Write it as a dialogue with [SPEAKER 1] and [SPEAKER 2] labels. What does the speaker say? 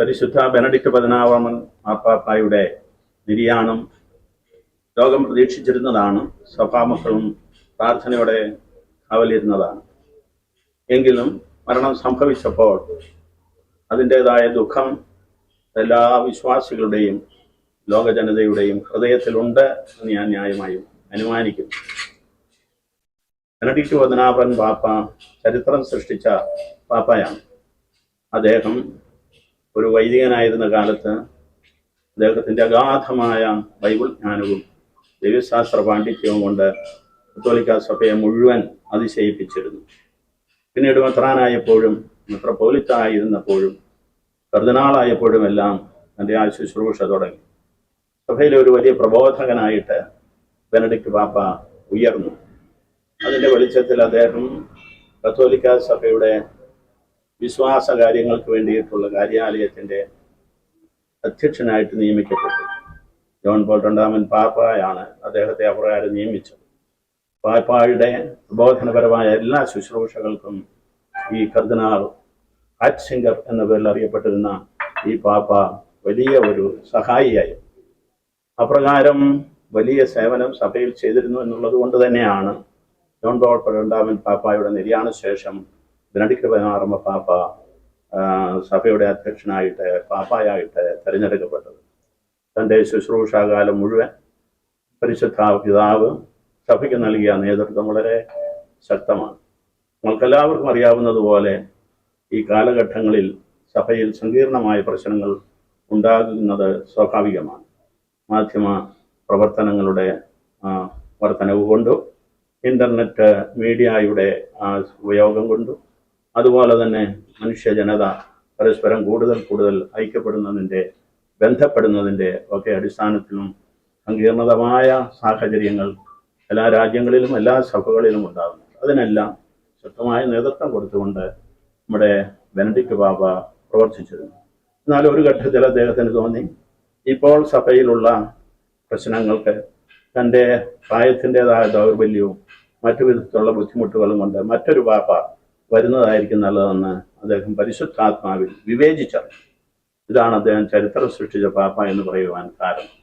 [SPEAKER 1] പരിശുദ്ധ ബെനഡിക്ട് പതിനാറാമൻ മാപ്പാപ്പായുടെ നിര്യാണം ലോകം പ്രതീക്ഷിച്ചിരുന്നതാണ്. സഭാമക്കളും പ്രാർത്ഥനയോടെ കാവലിരുന്നതാണ്. എങ്കിലും മരണം സംഭവിച്ചപ്പോൾ അതിന്റെതായ ദുഃഖം എല്ലാ വിശ്വാസികളുടെയും ലോകജനതയുടെയും ഹൃദയത്തിലുണ്ട് എന്ന് ഞാൻ ന്യായമായും അനുമാനിക്കുന്നു. ബെനഡിക്ട് പതിനാപൻ പാപ്പ ചരിത്രം സൃഷ്ടിച്ച പാപ്പയാണ് അദ്ദേഹം ഒരു വൈദികനായിരുന്ന കാലത്ത് അദ്ദേഹത്തിന്റെ അഗാധമായ ബൈബിൾ ജ്ഞാനവും ദൈവശാസ്ത്ര പാണ്ഡിത്യവും കൊണ്ട് കത്തോലിക്ക സഭയെ മുഴുവൻ അതിശയിപ്പിച്ചിരുന്നു. പിന്നീട് മെത്രാനായപ്പോഴും മെത്രപോലിത്തായിരുന്നപ്പോഴും കർദിനാളായപ്പോഴും എല്ലാം തന്റെ ആ ശുശ്രൂഷ തുടങ്ങി. സഭയിലെ ഒരു വലിയ പ്രബോധകനായിട്ട് ബെനഡിക്ട് പാപ്പ ഉയർന്നു. അതിന്റെ വെളിച്ചത്തിൽ അദ്ദേഹം കത്തോലിക്ക സഭയുടെ വിശ്വാസ കാര്യങ്ങൾക്ക് വേണ്ടിയിട്ടുള്ള കാര്യാലയത്തിന്റെ അധ്യക്ഷനായിട്ട് നിയമിക്കപ്പെട്ടു. ജോൺ പോൾ രണ്ടാമൻ പാപ്പായാണ് അദ്ദേഹത്തെ അപ്രകാരം നിയമിച്ചത്. പാപ്പായുടെ ബോധനപരമായ എല്ലാ ശുശ്രൂഷകൾക്കും ഈ കർദിനാൾ ഹാറ്റ്സിംഗർ എന്ന പേരിൽ അറിയപ്പെട്ടിരുന്ന ഈ പാപ്പ വലിയ ഒരു സഹായിയായി. അപ്രകാരം വലിയ സേവനം സഭയിൽ ചെയ്തിരുന്നു എന്നുള്ളത് കൊണ്ട് തന്നെയാണ് ജോൺ പോൾ രണ്ടാമൻ പാപ്പായുടെ നിര്യാണ ശേഷം ബെനഡിക്ട് പതിനാറമ്മ പാപ്പ സഭയുടെ അധ്യക്ഷനായിട്ട് പാപ്പായായിട്ട് തിരഞ്ഞെടുക്കപ്പെട്ടത്. തന്റെ ശുശ്രൂഷാകാലം മുഴുവൻ പരിശുദ്ധ പിതാവ് സഭയ്ക്ക് നൽകിയ നേതൃത്വം വളരെ ശക്തമാണ്. നമുക്കെല്ലാവർക്കും അറിയാവുന്നതുപോലെ ഈ കാലഘട്ടങ്ങളിൽ സഭയിൽ സങ്കീർണമായ പ്രശ്നങ്ങൾ ഉണ്ടാകുന്നത് സ്വാഭാവികമാണ്. മാധ്യമ പ്രവർത്തനങ്ങളുടെ വർധനവ് കൊണ്ടും ഇന്റർനെറ്റ് മീഡിയയുടെ ഉപയോഗം കൊണ്ടും അതുപോലെ തന്നെ മനുഷ്യ ജനത പരസ്പരം കൂടുതൽ കൂടുതൽ ഐക്യപ്പെടുന്നതിന്റെ ബന്ധപ്പെടുന്നതിന്റെ ഒക്കെ അടിസ്ഥാനത്തിലും സങ്കീർണതമായ സാഹചര്യങ്ങൾ എല്ലാ രാജ്യങ്ങളിലും എല്ലാ സഭകളിലും ഉണ്ടാകുന്നുണ്ട്. അതിനെല്ലാം ശക്തമായ നേതൃത്വം കൊടുത്തുകൊണ്ട് നമ്മുടെ ബെനഡിക്ട് ബാബ പ്രവർത്തിച്ചിരുന്നു. എന്നാൽ ഒരു ഘട്ടത്തിൽ അദ്ദേഹത്തിന് തോന്നി ഇപ്പോൾ സഭയിലുള്ള പ്രശ്നങ്ങൾക്ക് തന്റെ പ്രായത്തിന്റെതായ ദൗർബല്യവും മറ്റു വിധത്തിലുള്ള ബുദ്ധിമുട്ടുകളും കൊണ്ട് മറ്റൊരു പാപ്പ വരുന്നതായിരിക്കും നല്ലതെന്ന് അദ്ദേഹം പരിശുദ്ധാത്മാവിൽ വിവേചിച്ചറിഞ്ഞു. ഇതാണ് അദ്ദേഹം ചരിത്രം സൃഷ്ടിച്ച പാപ്പ എന്ന് പറയുവാൻ കാരണം.